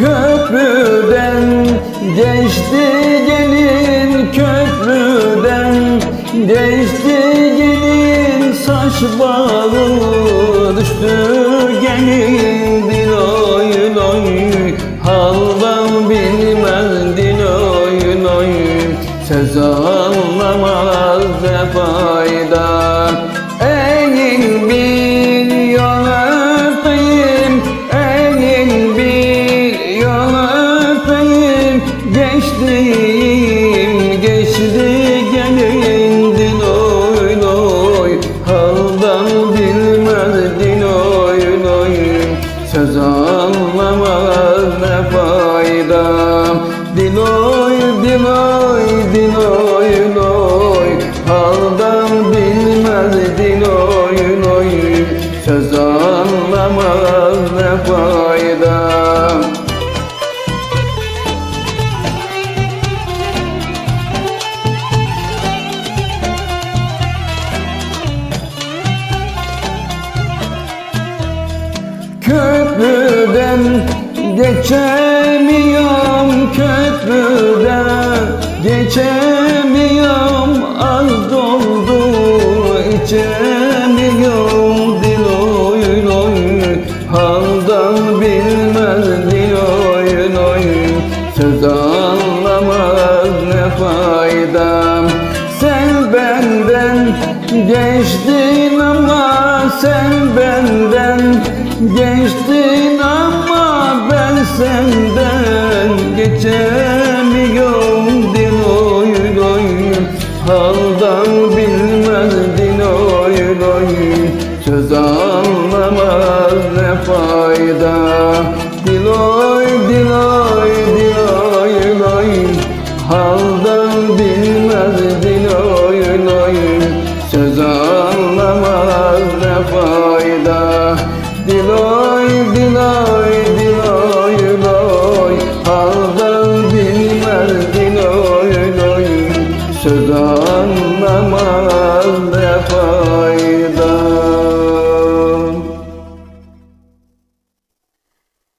Köprüden geçti gelin köprüden Geçti gelin saç balı düştü gelin Dil oyun oyun haldan bilmez dil oyun oyun Söz anlamaz ne fayda? Diloy diloy diloy loy Haldan bilmez diloy loy Söz anlamaz ne fayda? Köprüden geçemiyorum köprüden geçemiyorum az doldu içemiyorum diloy loy haldan bilmez diloy loy söz anlamaz ne faydam. Sen benden geçtin ama sen önünden geçemiyorum din oyun oyun Haldan bilmez din oyun Söz anlamaz ne fayda. Dil oy dil oy dil oyun oyun Haldan bilmez din oyun Söz anlamaz